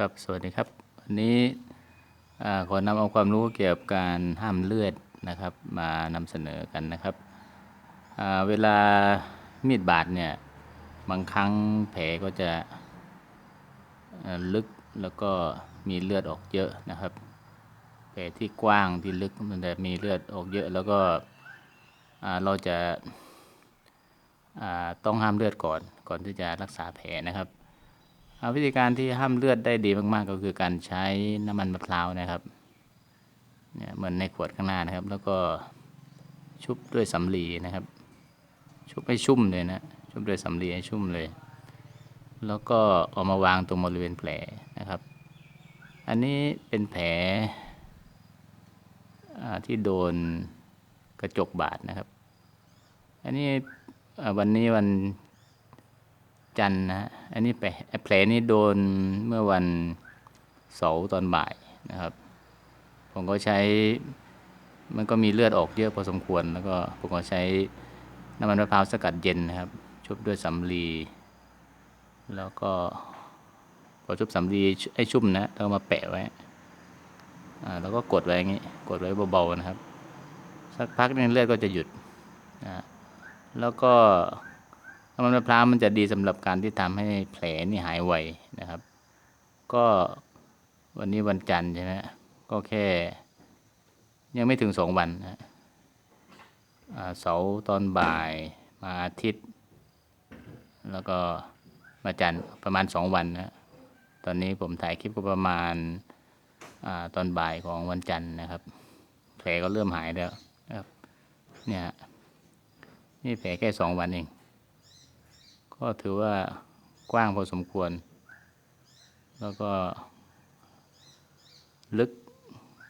ครับสวัสดีครับ วันนี้ขอนำเอาความรู้เกี่ยวกับการห้ามเลือดนะครับ มานำเสนอกันนะครับเวลามีดบาดเนี่ยบางครั้งแผลก็จะลึกแล้วก็มีเลือดออกเยอะนะครับ แผลที่กว้างที่ลึกมันจะมีเลือดออกเยอะแล้วก็เราจะต้องห้ามเลือดก่อนก่อนที่จะรักษาแผลนะครับ วิธีการที่ห้ามเลือดได้ดีมากๆ ก็คือการใช้น้ำมันมะพร้าวนะครับเนี่ยเหมือนในขวดข้างหน้านะครับ แล้วก็ชุบด้วยสำลีนะครับ ชุบให้ชุ่มเลยนะชุบด้วยสำลีให้ชุ่มเลย แล้วก็เอามาวางตรงบริเวณแผลนะครับ อันนี้เป็นแผลที่โดนกระจกบาดนะครับ อันนี้วันนี้วัน จันทร์นะฮะอันนี้แผลแผลนี้โดนเมื่อวันเสาร์ตอนบ่ายนะครับ ผมก็ใช้มันก็มีเลือดออกเยอะพอสมควร แล้วก็ผมก็ใช้น้ำมันมะพร้าวสกัดเย็นนะครับ ชุบด้วยสำลี แล้วก็พอชุบสำลีให้ชุ่มนะแล้วมาแปะไว้อ่าแล้วก็กดไว้อย่างนี้ กดไว้เบาๆนะครับ สักพักนึงเลือดก็จะหยุดนะแล้วก็ น้ำมันมะพร้าวมันจะดีสำหรับการที่ทำให้แผลนี่หายไวนะครับ ก็วันนี้วันจันทร์ใช่ไหมก็แค่ ยังไม่ถึงสองวันนะเสาร์ตอนบ่ายมาอาทิตย์ แล้วก็มาจันทร์ประมาณสองวันนะตอนนี้ผมถ่ายคลิปก็ประมาณอาตอนบ่ายของวันจันทร์นะครับ แผลก็เริ่มหายแล้วนะครับเนี่ยฮะนี่แผลแค่สองวันเอง ก็ถือว่ากว้างพอสมควร แล้วก็ลึก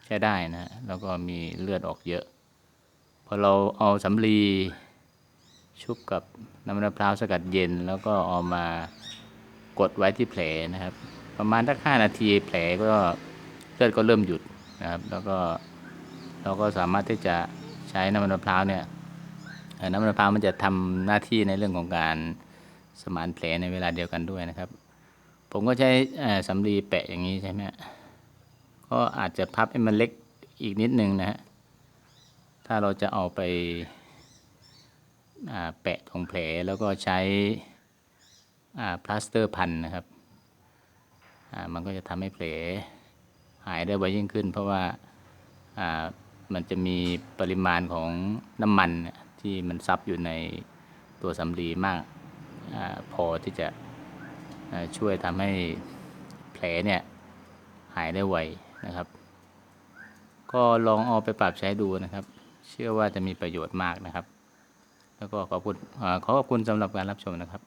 ใช้ได้นะ แล้วก็มีเลือดออกเยอะ พอเราเอาสำลีชุบกับน้ำมันมะพร้าวสกัดเย็น แล้วก็เอามากดไว้ที่แผลนะครับ ประมาณสักห้านาทีแผลก็เลือดก็เริ่มหยุดนะครับ แล้วก็เราก็สามารถที่จะใช้น้ำมันมะพร้าวเนี่ยน้ำมันมะพร้าวมันจะทำหน้าที่ในเรื่องของการ สมานแผลในเวลาเดียวกันด้วยนะครับ ผมก็ใช้สำลีแปะอย่างนี้ใช่ไหมก็อาจจะพับให้มันเล็กอีกนิดนึงนะฮะถ้าเราจะเอาไปาแปะตรงแผลแล้วก็ใช้พลาสเตอร์พันนะครับมันก็จะทำให้แผลหายได้ไวยิ่งขึ้น เพราะว่าามันจะมีปริมาณของน้ำมันที่มันซับอยู่ในตัวสำลีมาก พอที่จะช่วยทำให้แผลเนี่ยหายได้ไวนะครับ ก็ลองเอาไปปรับใช้ดูนะครับ เชื่อว่าจะมีประโยชน์มากนะครับ แล้วก็ขอบคุณอขอขอบคุณสำหรับการรับชมนะครับ